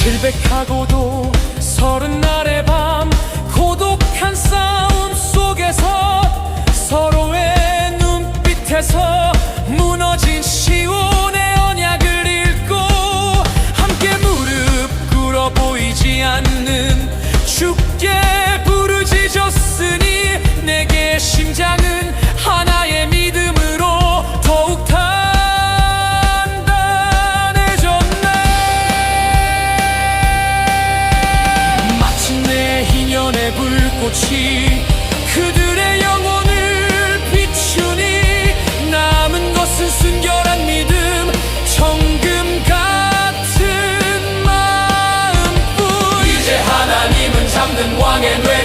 칠백하고도 서른 날의 밤 고독한 싸움 속에서 서로의 눈빛에서 무너진 시 불꽃이 그들의 영혼을 비추니 남은 것은 순결한 믿음 정금 같은 마음뿐. 이제 하나님은 잠든 왕의 뇌.